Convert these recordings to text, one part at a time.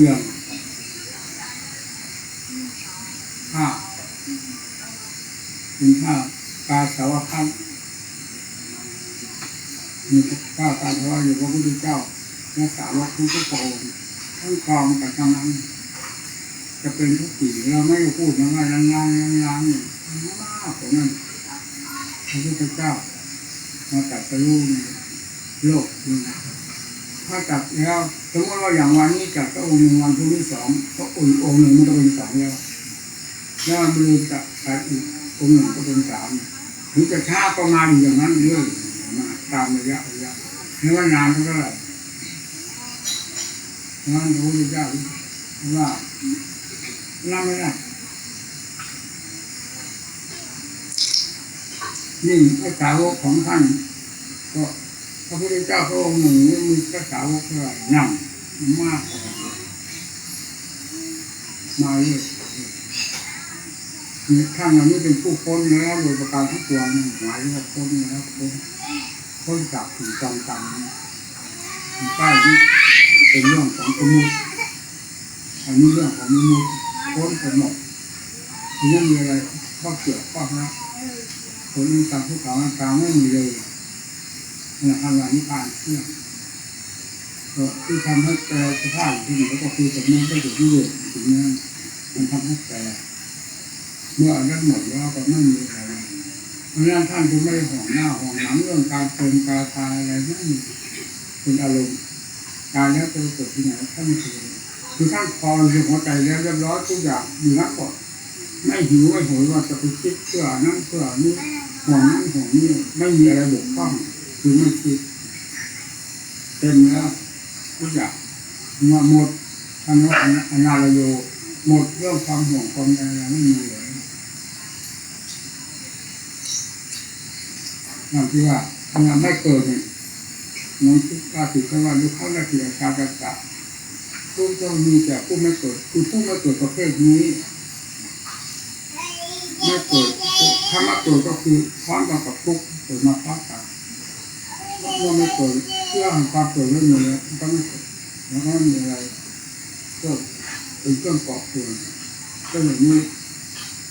เรื่องข้าเป็นข้าวปลาสาวพันมีข้าวปลาสาวอยู่พระพุทธเจ้าและสาวกทุกทุกพระองค์ทั้งกองกับทั้งนั้น จะเป็นทุกปีเราไม่พูดนะว่าล้างล้างล้างล้างเนี่ยมากกว่านั้นพระพุทธเจ้ามาตัดสรู้ในโลกนี้ ถ้าตัดแล้วสมมติว่าอย่างวันนี้จัดก็องค์หนึ่งวันพรุ่งนี้สองก็องค์องค์หนึ่งมันก็เป็นสองแล้วแล้วมันลืมจัดตัดอีกองค์หนึ่งก็เป็นสามถึงจะช้าก็มาอยู่อย่างนั้นเรื่อยมาตามระยะระยะไม่ว่านานเท่าไหร่งั้นพระพุทธเจ้าว่านั่งไม่ได้นี่พระสาวกของท่านก็ พระพุทธเจ้าพระองค์หนึ่งมีพระสาวกเท่าไหร่นั่งมากกว่ามาเรื่อยนี่ท่านเหล่านี้เป็นผู้พ้นแล้วโดยประการทุกตัวงหมายว่าพ้นแล้วพ้นพ้นจากถึงจำจำป้ายนี้เป็นเรื่องของสมุติอันนี้เรื่องของมิมุติพ้นไปหมดทีนั้นมีอะไรข้อเกี่ยวข้องนะผลต่างทุกข์ต่างไม่มีเลย นะทำงานนิพพานเพื่อก็ที่ทำให้แปลสภาพที่เหนือก็คือสำนึกได้ถึงที่เรื่องถึงนั้นมันทำให้แปลเมื่อนั้นหมดแล้วก็ไม่มีอะไรเพราะนั้นท่านจึงไม่ห่วงหน้าห่วงหลังเรื่องการเป็นการตายอะไรนั่นเป็นอารมณ์การแล้วจะเกิดที่ไหนท่านไม่เคยคือท่านพอเรื่องหัวใจแล้วเรียบร้อยทุกอย่างอยู่นักก่อนไม่หิวไม่โหยว่าจะไปคิดเพื่อนั่นเพื่อนี้ห่วงนั่นห่วงนี้ไม่มีอะไรบกพร่อง คือไม่คิดเต็มแล้วทุกอย่างมาหมดทันว่าอนาลโยหมดเรื่องความห่วงความใดอะไรไม่มีเลยนั่นที่ว่าทำงานไม่เกิดเนี่ยน้องคิดว่าถือว่าลูกเข้าและถือชาติจักรผู้ต้องมีแต่ผู้ไม่เกิดคือผู้ไม่เกิดประเภทนี้ไม่เกิดถ้ามาเกิดก็คือพร้อมกันกับทุกข์เกิดมาพร้อมกัน เมื่อไม่เกิดเชื่อของความเกิดไม่มีแล้วก็ไม่เกิดแล้วก็ไม่มีอะไรก็เป็นเครื่องก่อเกิดก็อย่างนี้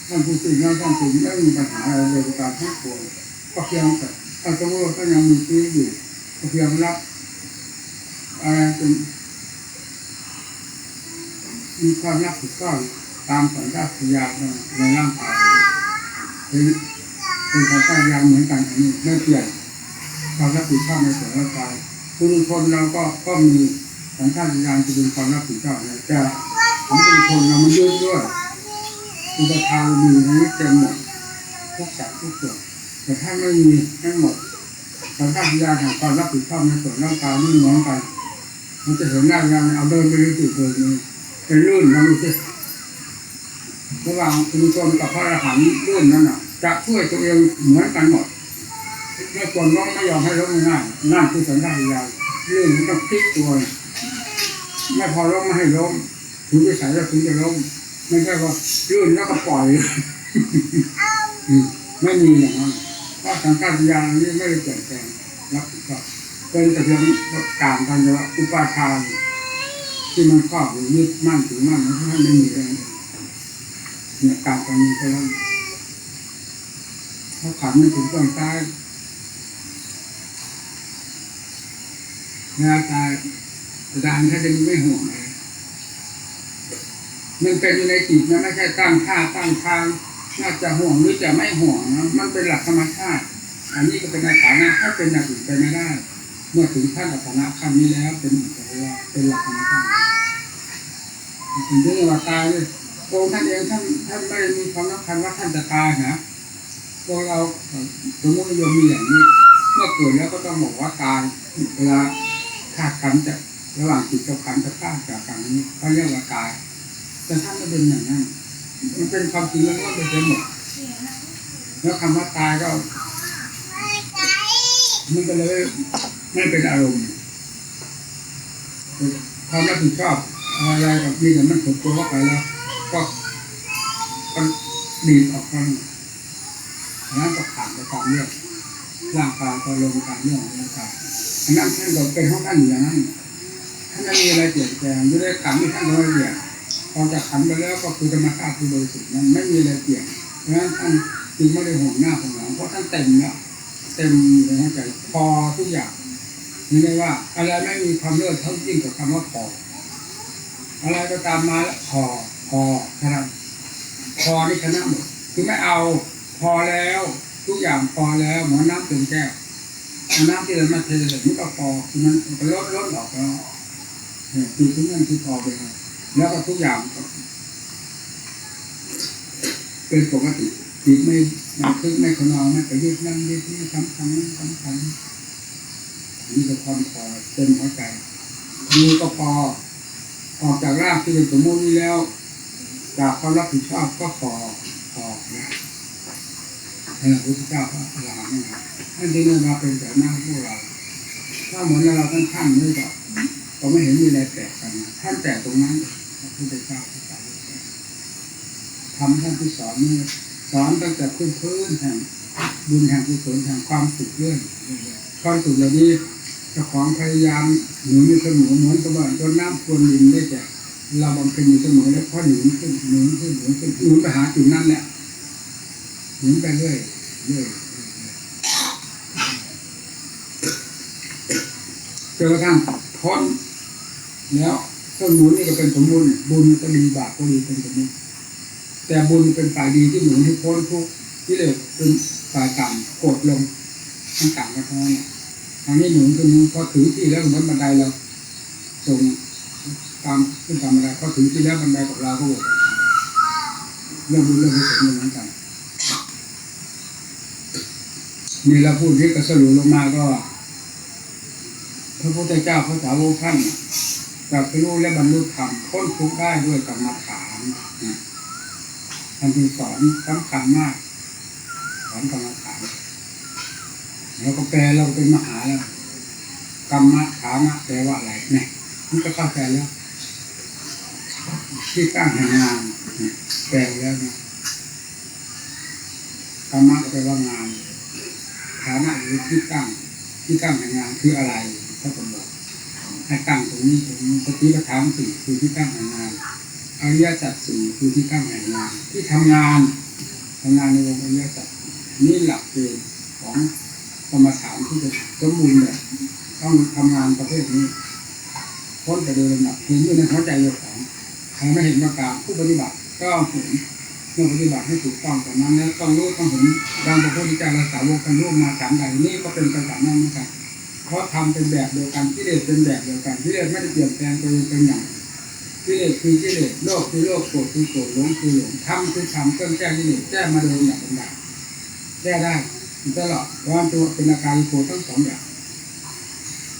ท่านผู้สิ่งนั้นท่านถึงไม่มีปัญหาอะไรเลยการทั้งปวงก็เพียงแต่ถ้าสมมติว่าท่านยังมีชีวิตอยู่ก็เพียงรับอะไรเป็นมีความรับผิดชอบตามสัญชาตญญาในร่างกายเป็นเป็นสัญชาตญาณเหมือนกันอันนี้ไม่เปลี่ยน ความรับผิดชอบในส่วนร่างกายผู้ทุคนเราก็ก็มีสัญชาตญาณจะเป็นความรับผิดชอบนะแต่ของผู้ทุคนเรามันยอะด้วยอุปทานมีนนี้เต็มหมดทุกสัตว์ทุกส่วนแต่ถ้าไม่มีทั้งหมดสัญชาตญาณของความรับผิดชอบในส่วนร่างกายนี่มอนกันมันจะเห็นได้ยังเอาเดินไปเรื่อยๆเลยเป็นลื่นนะดูสิระหว่างผู้ทุคนกับพระอรหันต์ลื่นนั่นน่ะจะช่วยตัวเองเหมือนกันหมด ไม่ควรล้มไม่ยอมให้ล้มง่ายนั่นคือสัญชาตญาณเรื่องมันต้องพลิกตัวไม่พอล้มไม่ให้ล้มถึงจะใส่แล้วถึงจะล้มไม่ใช่ว่าลื่นแล้วก็ปล่อยไม่มีอย่างนั้นเพราะสัญชาตญานี้ไม่ได้เปลี่ยนแปลงรับผิดชอบเป็นแต่เพียงต่างกันว่าอุปาทานที่มันครอบหรือยึดมั่นถือมั่นมันไม่มีอะไรเนี่ยการกันนี้เท่านั้นเขาขันไม่ถึงต้นตาย เวลาตายอาจารย์ถ้าจะไม่ห่วงเลยมันเป็นอยู่ในจิตนะไม่ใช่ตั้งท่าตั้งทางน่าจะห่วงหรือจะไม่ห่วงนะมันเป็นหลักธรรมชาติ อันนี้ก็เป็นในฐานะถ้าเป็นอย่างอื่นไปไม่ได้ เมื่อถึงขั้นอัตนะขั้นนี้แล้ว เป็นอิสระเป็นหลักธรรมชาติถึงที่องว่าตายเลยโองท่านเองท่านท่านไม่ได้มีความสำคัญว่าท่านจะตายนะพวกเราสมมติโยมมีอย่างนี้ เมื่อเกิดแล้วก็ต้องบอกว่าตายเวลา ขาดกันจะระหว่างจิตกับขันจะฆ่าจากกันนี้เขาเรียกว่าตาย แต่ท่านไม่เป็นอย่างนั้นมันเป็นความจริงแล้วก็เป็นไปหมดแล้วคำว่าตายก็มันก็เลยไม่เป็นอารมณ์ความรับผิดชอบอะไรกับนี่แต่มันถูกตัวเข้าไปแล้วก็ก็ดีออกกันนั้นก็ผ่านไปตามเรื่องร่างกายก็ลงตามเรื่องข่างกาย นนั้นท่านก็เป็นของท่านอย่างนั้นท่านไม่มีอะไรเปลี่ยนแปลงไม่ได้ขันที่ท่านไม่เปลี่ยนพอจากขันไปแล้วก็คือธรรมชาติที่บริสุทธิ์นั้นไม่มีอะไรเปลี่ยนเพราะฉะนั้นท่านจึงไม่ได้ห่วงหน้าห่วงหลังเพราะท่านเต็มแล้วเต็มในหัวใจพอทุกอย่างนี่ไม่ว่า อะไรไม่มีความเลิศเท่ายิ่งกว่าคำว่าพออะไรก็ตามมาแล้วพอพอแค่นั้นพอนี่ชนะหมดคือไม่เอาพอแล้ว ทุกอย่างพอแล้วหมอน้ำเต็มแก้ว น้ำที่เรามาเทใส่มันก็พอคือมันมันก็ลดลดออกแล้วเนี่ยคือทุกอย่างที่พอไปแล้วแล้วก็ทุกอย่างเป็นปกติจิตไม่ไม่คึกไม่ขนองไม่กระยึดนั่งยึดนี่ทำทำนั่นทำทำนี่ก็ความพอเต็มหัวใจมีก็พอออกจากรางที่เป็นสมมุตินี้แล้ว จากความรับผิดชอบก็พอ นั่นแหละพระพุทธเจ้าพระอรหันต์นะครับท่านที่นี่มาเป็นแต่หน้าพวกเรา ถ้าเหมือนเราท่านท่านนี่ก็ก็ไม่เห็นมีอะไรแตกกันท่านแต่ตรงนั้นพระพุทธเจ้าพระสาวกทำท่านที่สอนนี่สอนตั้งแต่พื้นพื้นแห่งบุญแห่งกุศลแห่งความสุขเรื่องความสุขเหล่านี้เจ้าของพยายามหนุนอยู่เสมอเหมือนกับว่าต้นน้ำพรวนดินได้แต่เราบำเพ็ญอยู่เสมอแล้วก็หนุนขึ้นหนุนขึ้นหนุนขึ้นหนุนไปหาจุดนั้นแหละ หนุนไปเรื่อยเรื่อยจนกระทั่งพ้นแล้วต้นหนุนนี่ก็เป็นสมบูรณ์บุญก็ดีบาปก็ดีเป็นสมบูรณ์แต่บุญเป็นฝ่ายดีที่หนุนให้พ้นทุกที่เหลือเป็นฝ่ายต่ำกดลงทั้งต่ำกันทั้งนั้นเนี่ยทางนี้หนุนขึ้นพอถึงที่แล้วเหมือนบันไดเราส่งตามขึ้นตามบันไดพอถึงที่แล้วบันไดกับเราก็โหวตเรื่องบุญเรื่องกุศลเหมือนกัน นี่เราพูดที่กระสรุปลงมาก็ พระพุทธเจ้าพระสาวกท่านตรัสรู้และบรรลุธรรมพ้นทุกได้ด้วยกรรมฐานนะท่านจึงสอนสำคัญมากสอนกรรมฐานแล้วก็แปลเราเป็นมหาแล้วกรรมฐามะแปลว่าอะไรเนี่ยมันก็เข้าใจแล้วที่ตั้งแห่งงานแปลแล้วนะกรรมะก็แปลว่างาน ฐานะหรือที่ตั้งที่ตั้งแห่งงานคืออะไรพระสมบอกให้ตั้งตรงนี้ตรงนี้สติปัฏฐานสี่คือที่ตั้งแห่งงานอริยสัจสี่คือที่ตั้งแห่งงาน ที่ทำงานทำงานในวงอริยสัจนี่หลักเกณฑ์ของกรรมฐานที่จะสมบูรณ์แบบต้องทำงานประเภทนี้พ้นแต่โดยลำดับเห็นอยู่ในหัวใจโยของใครไม่เห็นประกาผู้ปฏิบัติก็เห็น เมื่อปฏิบัติให้ถูกต้องจากนั้นแล้วต้องรู้ต้องเห็นดังพระพุทธเจ้าและสาวกกันร่วมมาสามใดนี่ก็เป็นประการนั้นเหมือนกันเพราะทำเป็นแบบเดียวกันที่เดชเป็นแบบเดียวกันที่เดชไม่ได้เปลี่ยนแปลงตัวเองเป็นอย่างที่เดชคือที่เดชโลกคือโลกโกรธคือโกรธหลงคือหลงทำคือทำเครื่องแก้ที่เดชแก้มาโดยอย่างลำดับแก้ได้ตลอดราะว่าตัวเป็นอาการโกทั้งสองอย่าง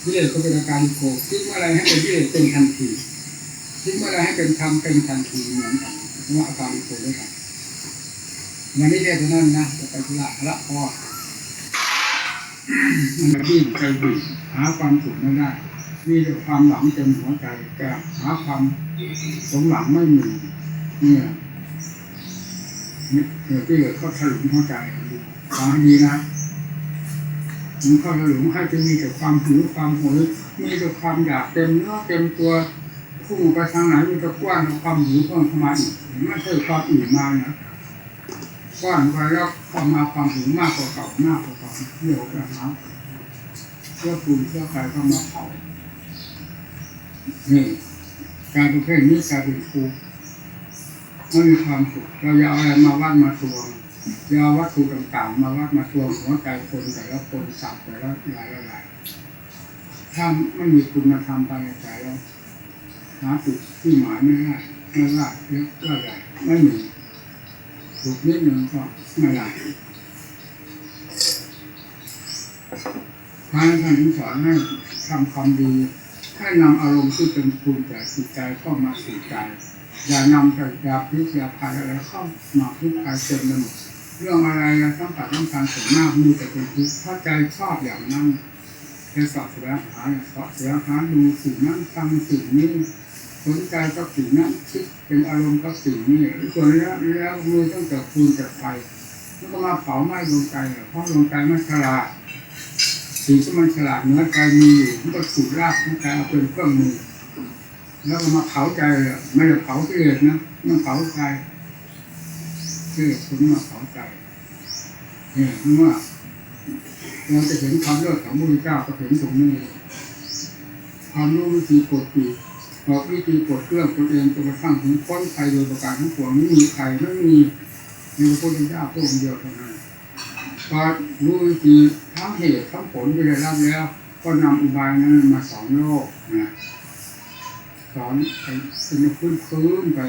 กิเลสก็เป็นอาการลิโกคิดเมื่อไรให้เป็นกิเลสเป็นทันทีคิดเมื่อไรให้เป็นธรรมเป็นทันทีเหมือนกันว่าอาการลิโกด้วยกัน วันนี้แค่เท่นั้นนะจะไปธุระละพอมันมาดิ้นใจบิดหาความสุขไม่ได้ มีแต่ความหวังเต็มหัวใจแต่หาความสมหวังไม่มีเนี่ยเนี่ยที่เกิดเขาถลุงหัวใจฟังให้ดีนะมันเข้าถลุงให้จะมีแต่ความหิวความโหยมีแต่ความอยากเต็มเนื้อเต็มตัวพุ่งไปทางไหนมีแต่กว้างความหิวเพิ่มขมาอีกไม่ใช่ความอื่นมานะ กว้างไปแล้วเข้ามมาความหิวมากกว่าเก่ามากกว่าเก่าเที่ยวกระหาเชื่อปูนเชื่อไฟเข้ามาเผานี่การประเภทนี้การเป็นครูไม่มีความสุขเราอย่าเอาอะไรมาวัดมาตวงอย่าเอาวัตถุต่างๆ มาวัดมาตวงหัวใจคนแต่ละคนสัตว์แต่ละรายละรายถ้าไม่มีคุณธรรมภายในใจแล้วหาจุดที่หมายไม่ได้ไม่ว่าเยอะว่าใหญ่ไม่มี ถูกนิดหนึ่งก็ไม่ได้พระท่านสอนให้ทำความดี ให้นำอารมณ์ที่เป็นคุณแก่จิตใจเข้ามาสู่ใจ อย่านำแต่ยาพิษยาภัยอะไรเข้ามาทุกข์กายเต็มไปหมดเรื่องอะไรต้องตัดต้องการส่วนมากมีแต่เป็นทุกข์ถ้าใจชอบอย่างนั้นจะสอบแสวงหาสอบแสวงหาดูสิ่งนั้นฟังสิ่งนี้ สนใจกับสิ่งนั้นคิดเป็นอารมณ์กับสิ่งนี้ส่วนนี้แล้วมือต้องจับฟืนจับไฟแล้วก็มาเผาไหม้ดวงใจเพราะดวงใจไม่ฉลาดสิ่งที่มันฉลาดเนื้อใจมีอยู่มันก็ถูกลากทั้งใจเอาเป็นเครื่องมือแล้วก็มาเผาใจไม่ได้เผากิเลสนะมันเผาใจกิเลสคุณมาเผาใจเนี่ยเพราะว่าเราจะเห็นความเลิศของพระพุทธเจ้าก็เห็นตรงนี้ความรู้วิธีกดปี บอกวิธีกดเครื่องตัวเองจนกระทั่งถึงพ้นภัยโดยประการทั้งปวงไม่มีใครไม่มีมีพระพุทธเจ้าพระองค์เดียวเท่านั้นพอรู้วิธีทั้งเหตุทั้งผลไปได้รับแล้ว ก็นำอุบายนั้นมาสอนโลกนะสอนไปเป็นพื้นพื้นไป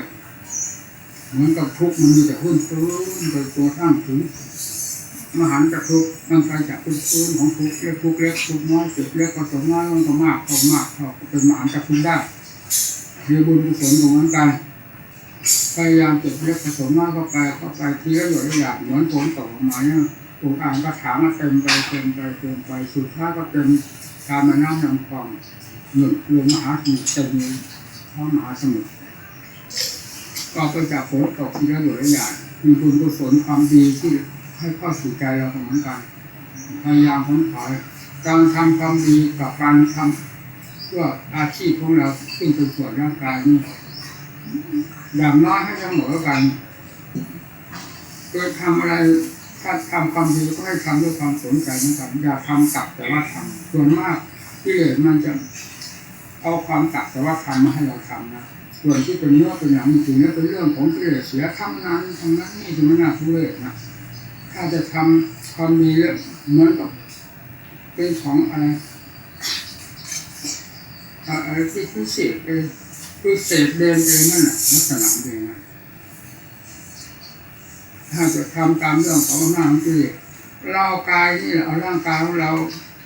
เหมือนกับทุกมันมีแต่พื้นพื้นไปตัวทั้งถึงมหันต์จะทุกข์ร่างกายจากพื้นพื้นของทุกข์เล็กทุกข์เล็กทุกข์น้อยเจ็บเล็กก็สมน้อยมันก็มากเท่ามากเท่าเป็นมหันต์จะทุกได้ มีบุญกุศลตรงนั้นกันพยายามเจ็บเล็กผสมน้อยเข้าไปเข้าไปเทีละหยดละหยาดเหมือนฝนตกลงมาเนี่ยถูกอ่างกระถางมาเต็มไปเต็มไปเต็มไปสุดท้ายก็เต็มตามม่น้ำลำคลองหยุดลงมหาสมุทรเต็มท้องมหาสมุทรก็ไปจากฝนตกทีละหยดละหยาดมีบุญกุศลความดีที่ให้เข้าสู่ใจเราเหมือนกันพยายามค้นขวายการทำความดีกับการทำ เพื่ออาชีพของเราซึ่งเป็นส่วนร่างกายนี่อย่างน้อยให้เสมอกันโดยทำอะไรถ้าทำความดีก็ให้ทำด้วยความสนใจเหมือนกันอย่าทำกับแต่ว่าทำส่วนมากที่เหลือมันจะเอาความกักแต่ว่าทำมาให้เราทำนะส่วนที่เป็นเนื้อเป็นหนังจริงๆแล้วเป็นเรื่องของกิเลสเสียทั้งนั้นทั้งนั้นนี่คือไม่น่าทุเรศนะถ้าจะทำความดีเหมือนกับเป็นของอะไร อะไรที่พิเศษเองพิเศษเดินเองนั่นแหละลักษณะเป็นยังถ้าจะทำตามเรื่องของหน้างกิเลสเรากายนี่เอาร่างกายของเรา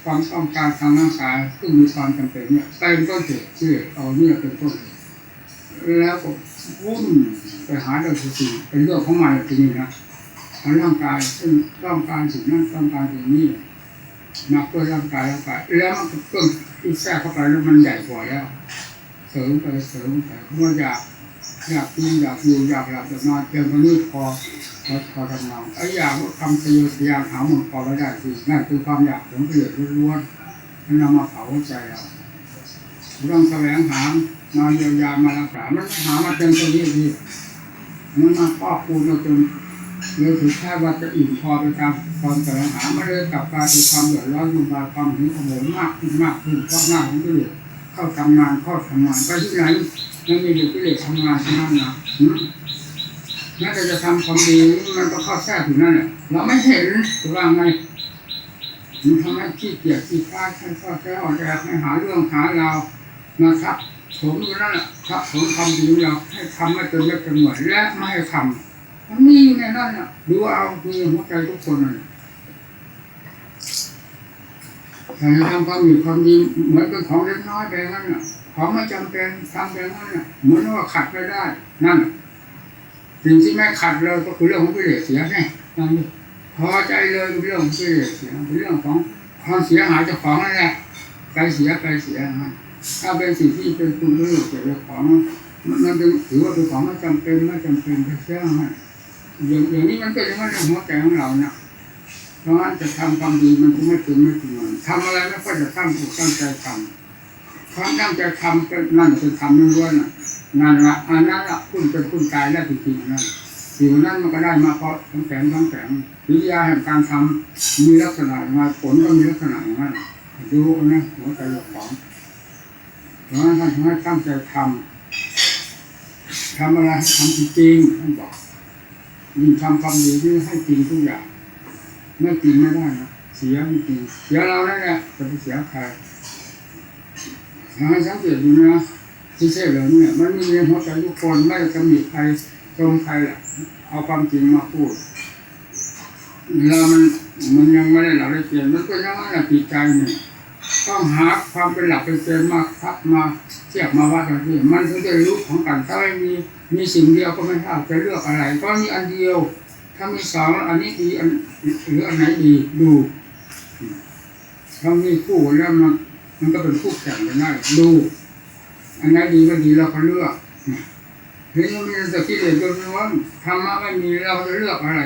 ความต้องการทางร่างกายซึ่งมีความจำเป็นเนี่ยเป็นต้นเหตุที่เอาเนี่ยเป็นต้นเหตุแล้วก็วุ่นไปหาเรื่องสิ่งเป็นเรื่องของมันทีนี้นะทางร่างกายซึ่งต้องการสิ่งนั้นต้องการสิ่งนี้มาเพื่อร่างกายร่างกายแล้วมันก็เครื่อง ที่แทรกเข้าไปแล้วมันใหญ่กว่าแล้ว เสริมไปเสริมไปเพราะว่าอยากอยากกินอยากอยู่อยากหลับอยากนอนเพียงเท่านี้พอพอพอทำงานไอ้อยากว่าทำทะเยอทะยานหาหมดพอไม่ได้คือนั่นคือความอยากของเกลียดล้วนๆมันนำมาเผาใจเราต้องแสวงหามาเยียวยามารักษามันไม่หามาเต็มตัวนี้ดีมันมาครอบคลุมเราจน เลยถือแค่ว่าจะอิ่มพอไปตามความแสวงหาไม่ได้กลับกลายเป็นความเดือดร้อนมุ่งมาความหิวโหยมากขึ้นมากขึ้นเพราะหน้าของกิเลสเข้าทำงานเข้าทำงานไปที่ไหนมันมีอยู่กิเลสทำงานที่นั่นนะหืมแม้แต่จะทำความดีมันก็เข้าแทรกอยู่นั่นแหละเราไม่เห็นจะว่าไงมันทำให้ขี้เกียจขี้คร้านให้ทอแท้อ่อนแอให้หาเรื่องหาเราวมาทับผมอยู่นั่นแหละทับผมทำดีเราให้ทำให้เป็นเล็กเป็นหน่วยและไม่ให้ทำ มันมีอยู่ในนั้นน่ะดูเอามีหัวใจทุกคนเลยแต่ทำความดีความดีเหมือนเป็นของเล็กน้อยไปงั้นน่ะของไม่จำเป็นทำไปงั้นน่ะเหมือนว่าขัดไม่ได้ นั่นสิ่งที่ไม่ขัดเลยก็คือเรื่องของกิเลสเสียไงนั่นพอใจเลยเป็นเรื่องของกิเลสเสียเป็นเรื่องของความเสียหายจ้าของนั่นแหละใครเสียใครเสียนะถ้าเป็นสิ่งที่เป็นคุณประโยชน์แก่เจ้าของมันมันเป็นถือว่าเป็นของไม่จำเป็นไม่จำเป็นไปเสียให้ อย่างอย่างนี้มันเป็นอย่างนั้นในหัวใจของเราเนี่ยเพราะฉะนั้นจะทำความดีมันก็ไม่ถึงไม่ถึงทำอะไรไม่ค่อยจะตั้งอกตั้งใจทำความตั้งใจทำก็นั่นเป็นทำล้วนๆน่ะนั่นละอันนั้นละคุณเป็นคุณกายได้จริงๆนั่นสิ่งนั้นมันก็ได้มาเพราะทั้งแสงทั้งแสงวิทยาแห่งการทำมีลักษณะอย่าผลก็มีลักษณะอย่างนั้นดูนะหัวใจหลของเพราะฉะนั้นท่านให้ตั้งใจทำทำอะไรให้ทำจริงๆท่านบอก ยิ่งทำความดีที่ให้จริงทุกอย่างไม่จริงไม่ได้นะเสียไม่จริงเสียเราแล้วเนี่ยจะไปเสียใครให้สังเกตดูนะที่เช่เหล่านี้มันมีในหัวใจทุกคนไม่จะมีใครตรงใครละเอาความจริงมาพูดเรามันมันยังไม่ได้หลักได้เกณฑ์มันก็ยังไม่ได้ปิดใจเนี่ย ต้องหาความเป็นหลักเป็นเกณฑ์มาทับมาเทียบมาวัดกันที่มันถึงจะรู้ของกันถ้าไม่มีมีสิ่งเดียวก็ไม่ทราบจะเลือกอะไรก็มีอันเดียว ถ้ามีสองอันนี้ดีอันหรืออันไหนดีดูถ้ามีคู่แล้วมันมันก็เป็นคู่แข่งกันได้ดูอันไหนดีก็ดีเราก็เลือกเห็นว่ามีแต่กิเลสล้วนๆธรรมะไม่มีเราจะเลือกอะไร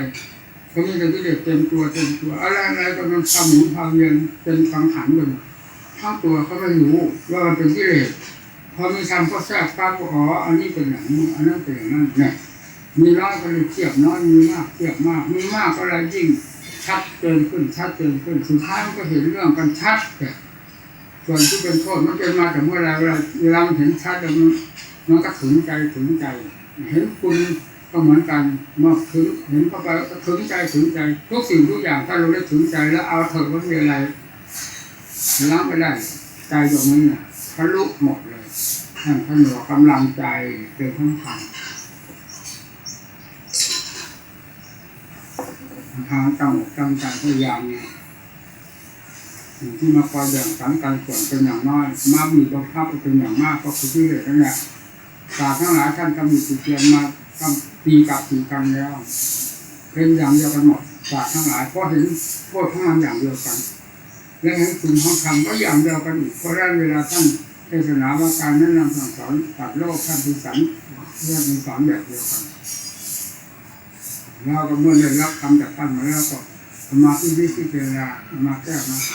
ก็มีแต่กิเลสเต็มตัวเต็มตัว อะไรอะไรก็มันทำหมุนพาเวียนเป็นสังขารเลย ทั้งตัวก็ไม่รู้ว่ามันเป็นกิเลสพอมีทำก็แทรกปั๊บก็อ๋ออันนี้เป็นอย่างนี้อันนั้นเป็นอย่างนั้นเนี่ยมีน้อยก็เลยเทียบน้อยมีมากเทียบมาก มีมากก็เลยยิ่งชัดเจนขึ้นชัดเจนขึ้นสุดท้ายมันก็เห็นเรื่องกันชัดแต่ส่วนที่เป็นโทษมันเป็นมาแต่เมื่อไรเวลาเวลามันเห็นชัดมันมันก็ถึงใจถึงใจ เห็นคุณก็เหมือนกันเมื่อถึงเห็นเข้าไปก็ถึงใจถึงใจทุกสิ่งทุกอย่างถ้าเราได้ถึงใจแล้วเอาเถอะว่ามีอะไร ล้างไม่ได้ใจตรงนี้เนี่ยทะลุหมดเลยท่านท่านบอกกำลังใจเป็นทั้งทางทางตั้งอกตั้งใจพยายามเนี่ยสิ่งที่มาคอยแบ่งสรรกันส่วนเป็นอย่างน้อย มาบีบบังคับเป็นอย่างมากก็คือที่เหลือนั่นแหละศาสตร์ทั้งหลายท่านทำมีสิเทียนมาทำตีกับตีกันแล้ว เป็นอย่างเดียวกันหมดศาสตร์ทั้งหลายเพราะเห็นโทษทั้งนั้นอย่างเดียวกัน และเห็นคุณของธรรมก็อย่างเดียวกันอีกเพราะฉะนั้นเวลาท่านเทศนาว่าการแนะนำสั่งสอนตัดโลกท่านเป็นสันเรื่องเป็นสอนแบบเดียวกันเราก็เมื่อได้รับคำจากท่านมาแล้วก็มาที่นี่ที่เจรามาแก้มาไข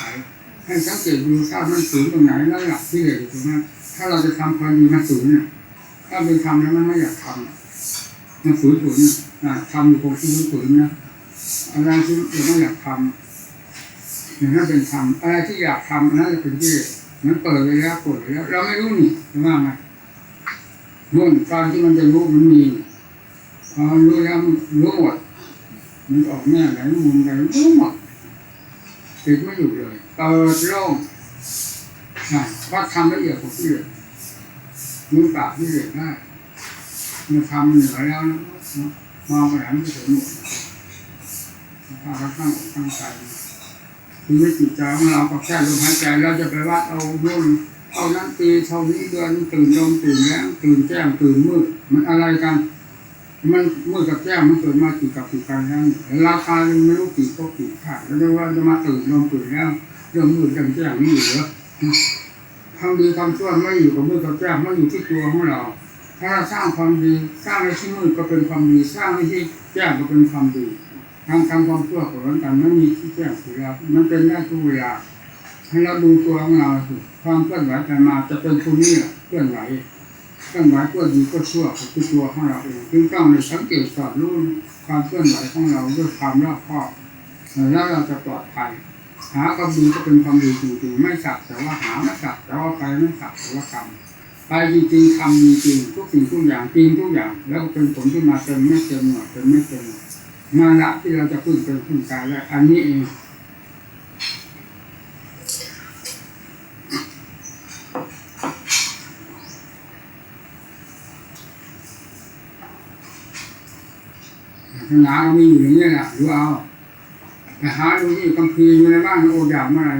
ให้สังเกตดูถ้ามันสูงตรงไหนนั่นแหละที่เหลืออยู่ตรงนั้นถ้าเราจะทำความดีมันสูงเนี่ยถ้าเป็นทำแล้วมันไม่อยากทำมันฝืนฝืนๆนะทำอยู่คงที่ฝืนๆนะอะไรที่เราไม่อยากทำ อย่างนั้นเป็นธรรมอะไรที่อยากทำนนั้นเป็นที่มันเปิดไปแล้วเปิดไปแล้วเราไม่รู้นี่ใช่ไหมไงนู่นการที่มันจะรู้มันมีพอรู้แล้วมันรู้หมดมันออกแง่ไหนมุมไหนรู้หมดติดไม่อยู่เลยเปิดโล่งนะวัดทำละเอียดของที่เหลือมือปราบที่เหลือได้มันทำเหนือแล้วนะมองไปไหนไมันก็ถึงหมดถ้าเราตั้งอกตั้งใจ ชีวิตจิตใจของเราก็แค่ลมหายใจเราจะไปวัดเอานู่นเอานั้นปีเท่านี้เดือนตื่นลมตื่นแรงตื่นแจ้งตื่นมืดมันอะไรกัน มันมืดกับแจ้งมันเกิดมากี่กับกี่กันแล้วราคานไม่รู้กี่ก็กี่ค่าแล้วจะว่าจะมาตื่นลมตื่นแล้วเรื่องมืดกับแจ้งนี่เหรอทำดีทำชั่วไม่อยู่กับมืดกับแจ้งไม่อยู่ที่ตัวของเรา ถ้าเราสร้างความดี สร้างในที่มืดก็เป็นความดี สร้างในที่แจ้งก็เป็นความดี ทางทำความชั่วของเรากันไม่มีที่แจ้งสีแล้วมันเป็นได้ทุกเวลาให้เราดูตัวของเราสิความเคลื่อนไหวไปมาจะเป็นผู้นี้เคลื่อนไหวเคลื่อนไหวก็ดีก็ชั่วคือตัวของเราเองจึงต้องในสังเกตสอดรู้ความเคลื่อนไหวของเราด้วยความรอบคอบแล้วเราจะปลอดภัยหาความดีก็เป็นความดีจริงๆไม่สักแต่ว่าหาไม่สักแต่ว่าไปไม่สักแต่ว่ากรรมไปจริงๆทำจริงทุกสิ่งทุกอย่างจริงทุกอย่าง แล้วก็เป็นผลที่มาเต็มไม่เต็มหน่อยเต็มไม่เต็มหน่อย มาละที่เราจะพึ่งเป็นพึ่งกายและอันนี้เองศาสนาเรามีอยู่อย่างนี้แหละดูเอาไปหาดูที่คัมภีอยู่ในบ้านโอดาบเมื่อไร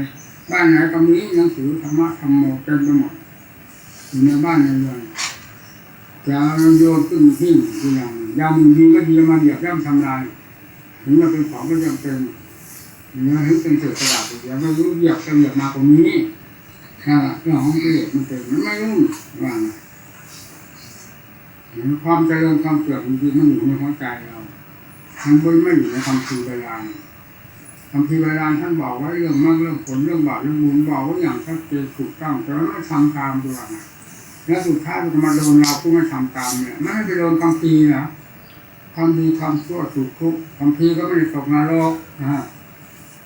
บ้านไหนก็มีหนังสือธรรมะธรรมโมเต็มไปหมดอยู่ในบ้านในเรือนจะโยนขึ้นหิ้งอย่างยามดีก็ดีมันเหยียบย่ำทำลาย ถึงจะเป็นของก็ยังเป็นเนื้อถึงเป็นเศษกระดาษเดียวไม่รู้เหยียบกันเหยียบมาตรงนี้ถ้าเรื่องของกิเลสมันเป็นมันไม่รู้ว่าไงความเจริญความเกิดจริงๆมันอยู่ในหัวใจเราทั้งบนไม่อยู่ในคำพีเวลาคำพีเวลาท่านบอกไว้เรื่องมากเรื่องผลเรื่องบาปเรื่องบุญบอกไว้อย่างชัดเจนถูกต้องแต่ไม่ทำตามด้วยนะแล้วสุดท้ายมันมาโดนเราผู้ไม่ทำตามเนี่ยไม่ให้ไปโดนคำพีนะ ทำดีทำชั่วถูกทุกข์บางทีก็ไม่ได้ตกนรกนะฮะ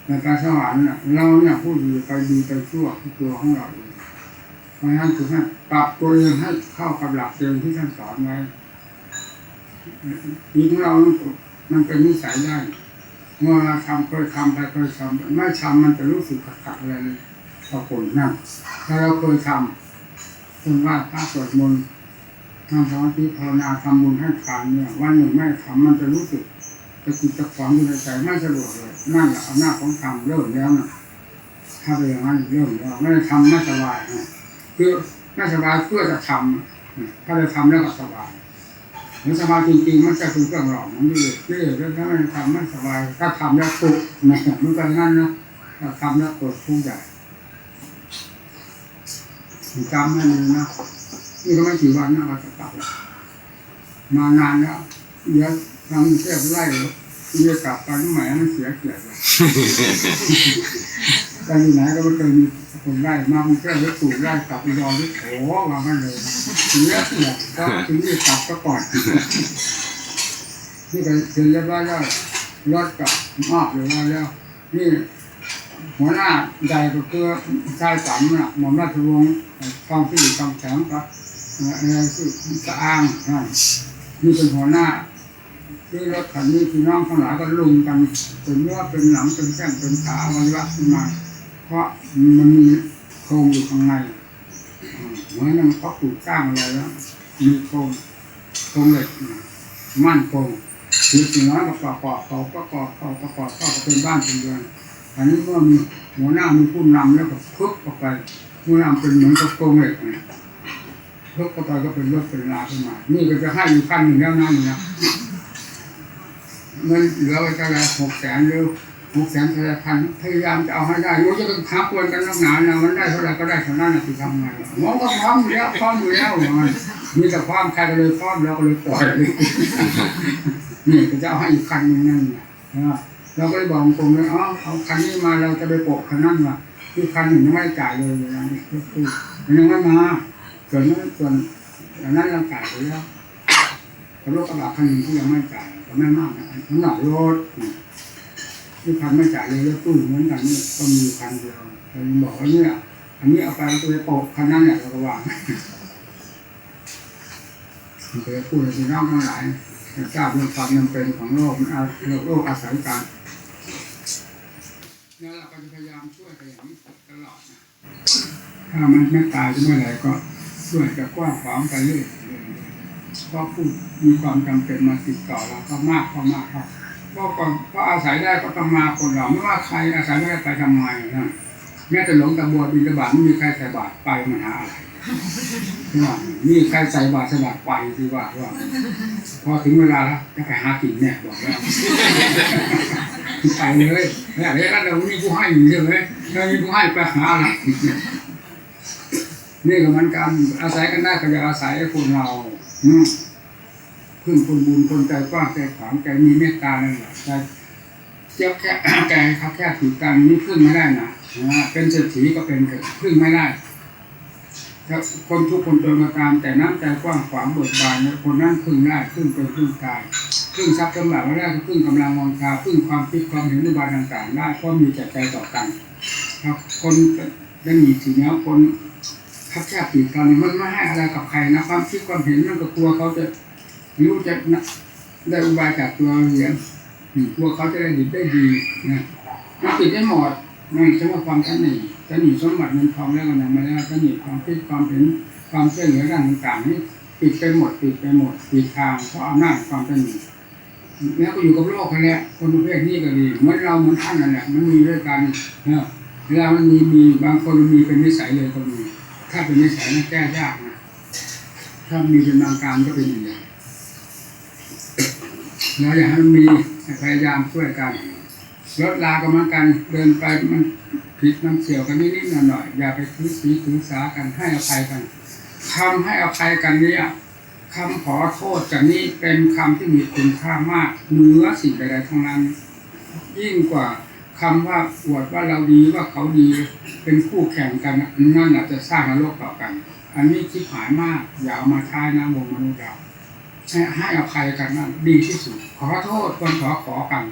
ในการสวรรค์น่ะเราเนี่ยพูดดีไปดีไปชั่วที่ตัวของเราเองเพราะฉะนั้นคือให้ปรับตัวเองให้เข้ากับหลักเกณฑ์ที่ท่านสอนไว้ทีของเรา มันเป็นนิสัยได้ เมื่อเราทำเคยทำไปเคยทำไม่ทำมันจะรู้สึกขัดๆอะไรเลยพอผลนั่นถ้าเราเคยทำเช่นว่าพระสวดมนต์ ทำสมาธิภาวนาทำบุญให้ทานเนี่ย วันหนึ่งไม่ทำมันจะรู้สึกตะกิดตะขวางอยู่ในใจไม่สะดวกเลยนั่นแหละอำนาจของธรรมเริ่มแล้วนะถ้าเป็นอย่างนั้นเริ่มแล้วไม่ได้ทำไม่สบายนะคือไม่สบายเพื่อจะทำถ้าได้ทำแล้วก็สบายถ้าสบายจริงๆมันจะเป็นเครื่องหลอกมันไม่เลยไม่เลยถ้าไม่ทำไม่สบายถ้าทำแล้วทุกข์นะมันก็งั้นนะถ้าทำแล้วปวดทุกข์ใหญ่จำนั่นเองนะ นี่ก็ไม่กี่วันนะเราจะกลับแล้วมานานแล้วเดี๋ยวทำเทียบไล่เดี๋ยวกลับไปแหมมันเสียเกียรติเลยไปอยู่ไหนก็ไม่เคยมีคนไล่มากรุงเทพแล้วถูกไล่กลับอุดรนี่โอ้วางกันเลยถึงเนี้ยเสียก็ถึงนี่กลับก็ก่อนนี่ก็เสร็จเรียบร้อยแล้วรถกับมอบเรียบร้อยแล้ว นี่หัวหน้าใหญ่ก็คือชายสามน่ะหม่อมราชวงศ์ทองที่ทองแสงครับ อะไรคือสะอางนี่เป็นหัวหน้าที่รถคันนี้พี่น้องทั้งหลายก็ลุมกันเป็นเนื้อเป็นหนังเป็นแข้งเป็นขาอวัยวะขึ้นมา เพราะมันมีโครงอยู่ข้างในอ่าเหมือนนั่นเขาปลูกสร้างอะไรแล้วมีโครงโครงเหล็กมั่นคงคือสิ่งน้อยก็ประกอบต่อประกอบต่อประกอบต่อเป็นบ้านเป็นเรือนอันนี้เมื่อมีหัวหน้ามีผู้นำแล้วก็พึบออกไปผู้นำเป็นเหมือนกับโครงเหล็กนะ พึบออกไปก็เป็นรถเป็นลาขึ้นมา นี่ก็จะให้อยู่ขั้นหนึ่งแล้วนะนี่นะเงินเหลือไว้เท่าไหรหกแสนหรือหกแสนเท่าไรพันพยายามจะเอาให้ได้โอ้จะเป็นพักวนกันนักหนานะมันได้เท่าไรก็ได้เท่านั้นนะคือทำไงหมอก็พร้อมอยู่แล้วพร้อมอยู่แล้วมันมีแต่พร้อมใครก็เลยพร้อมแล้วก็เลยปล่อยเลยนี่ก็จะเอาให้อีกคันหนึ่งนั่นนะเราก็เลยบอกตรงเลยอ๋อเอาคันนี้มาเราจะไปโปะคันนั้นว่ะคือคันหนึ่งยังไม่จ่ายเลยนะนี่คือคือมันยังไม่มา ส่วนนั้นส่วนอันนั้นเราจ่ายไปแล้วแต่รถกระบะคันหนึ่งที่ยังไม่จ่ายก็ไม่มากนะสำหรับรถที่คันไม่จ่ายเลยแล้วตู้เหมือนกันนี่ก็มีคันเดียวเราบอกว่าเนี่ยอันนี้เอาไปตัวโปะคันนั้นเนี่ยเราก็วางมันเคยพูดในพี่น้องทั้งหลายทราบเรื่องความจำเป็นของโลกมันเอาโลกอาศัยกันแล้วเราก็จะพยายามช่วยกันอย่างนี้ตลอดนะถ้ามันไม่ตายเมื่อไหร่ก็ ช่วยจะกว้างขวางไปเรื่อยเพราะผู้มีความจำเป็นมาติดต่อเราก็มากก็มากครับเพราะก่อนเพราะอาศัยได้ก็ต้องมาคนเราไม่ว่าใครอาศัยไม่ได้ไปทำไมนะแม้แต่หลวงตาบัวบินบาตไม่มีใครใส่บาตรไปมันหาอะไรว่านี่ใครใส่บาตรใส่บาตรไปที่ว่าว่าพอถึงเวลาแล้วจะไปหากินเนี่ยบอกแล้วไปเลยเนี่ยเดี๋ยวเรามีผู้ให้อยู่ใช่ไหมมีผู้ให้ไปหาอะไร นี่ก็เหมันกันอาศัยกันได้ก็จะอาศัยคนเราพึ่งคนบุญคนใจกว้างใจขวางใจมีเมตตานั่นแหละใจเจ้าแค่แกครับแค่ถือกันนี่พึ่งไม่ได้นะนะเป็นเศรษฐีก็เป็นพึ่งไม่ได้ถ้าคนทุกคนโดนมาตามแต่น้ำใจกว้างขวางเบิกบานนะคนนั้นพึ่งได้พึ่งเป็นพึ่งกายพึ่งทรัพย์สมบัติไม่ได้ก็พึ่งกำลังวังชาพึ่งความคิดความเห็นในบานต่างๆได้เพราะมีใจใจต่อกัน ครับ คนได้มีสีเนี้คน คับแคบปีกกันมันไม่ให้อะไรกับใครนะความคิดความเห็นมันก็กลัวเขาจะรู้จะได้อุบายจากตัวเหรียญอืมกลัวเขาจะได้ดีได้ดีนะมันปิดได้หมดนั่นคือว่าความท่านหนีท่านหนีสมบัติเงินทองแล้วกันยังไม่ได้ท่านหนีความคิดความเห็นความช่วยเหลือด้านต่างๆนี่ปิดไปหมดปิดไปหมดปิดทางเพราะอำนาจความท่านหนีแล้วก็อยู่กับโลกกันแหละคนประเภทนี้ก็ดีเหมือนเราเหมือนท่านนั่นแหละมันมีด้วยกันเนอะเวลามันมีมีบางคนมีเป็นนิสัยเลยก็มี ถ้าเป็นนิสัยมันแก้ยากนะถ้ามีเป็นบางการก็เป็นอย่างนี้เราอยากให้มันมีพยายามช่วยกันรถลาก็เหมือนกันเดินไปมันผิดมันเฉียวกันนิดๆหน่อยๆอย่าไปถือสีถือสากันให้อภัยกันคำให้อภัยกันเนี่ยคำขอโทษกันนี้เป็นคำที่มีคุณค่ามากเหนือสิ่งใดๆทั้งนั้น ยิ่งกว่า คำว่าอวดว่าเราดีว่าเขาดีเป็นคู่แข่งกันนั่นแหละจะสร้างนรกต่อกัน อันนี้คิดหายมากอย่าเอามาท้ายนะวงมนุษย์เราให้ให้อภัยกันนั่นดีที่สุด ขอโทษคนขอขอกัน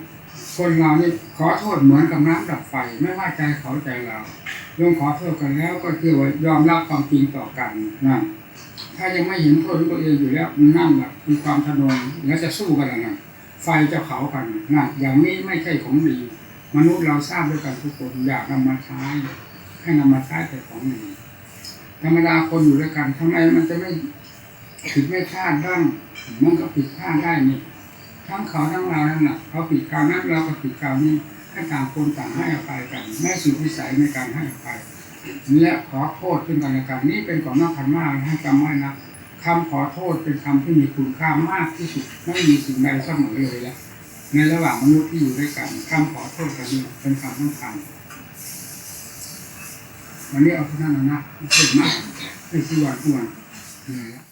คนเรานี่ขอโทษเหมือนกับน้ำดับไฟ ไม่ว่าใจเขาใจเราลงขอโทษกันแล้วก็คือว่ายอมรับความจริงต่อกันนะถ้ายังไม่เห็นโทษตัวเองอยู่แล้วนั่นแหละคือความทะนงแล้วจะสู้กันยังไงไฟจะเผากันนะอย่างนี้ไม่ใช่ของดี มนุษย์เราทราบด้วยกันทุกคนอยากนำมาใช้ให้นำมาใช้แต่ของดีธรรมดาคนอยู่ด้วยกันทำไมมันจะไม่ผิดไม่พลาดบ้างมันก็ผิดพลาดได้นี่ทั้งเขาทั้งเรานั่นแหละเขาผิดคราวนั้นเราก็ผิดคราวนี้ให้ต่างคนต่างให้อภัยกันไม่สุดวิสัยในการให้อภัยและขอโทษซึ่งกันและกันนี่เป็นของนักขันมากให้จำไว้นะคำขอโทษเป็นคำที่มีคุณค่ามากที่สุดไม่มีสิ่งใดเสมอเลยแหละ ในระหว่างมนุษย์ที่อยู่ด้วยกันคำขอโทษกันนี่เป็นคำสำคัญวันนี้เอาที่นั่นนะนะพูดมากไม่ชวนทุกวนเหนื่อยแล้ว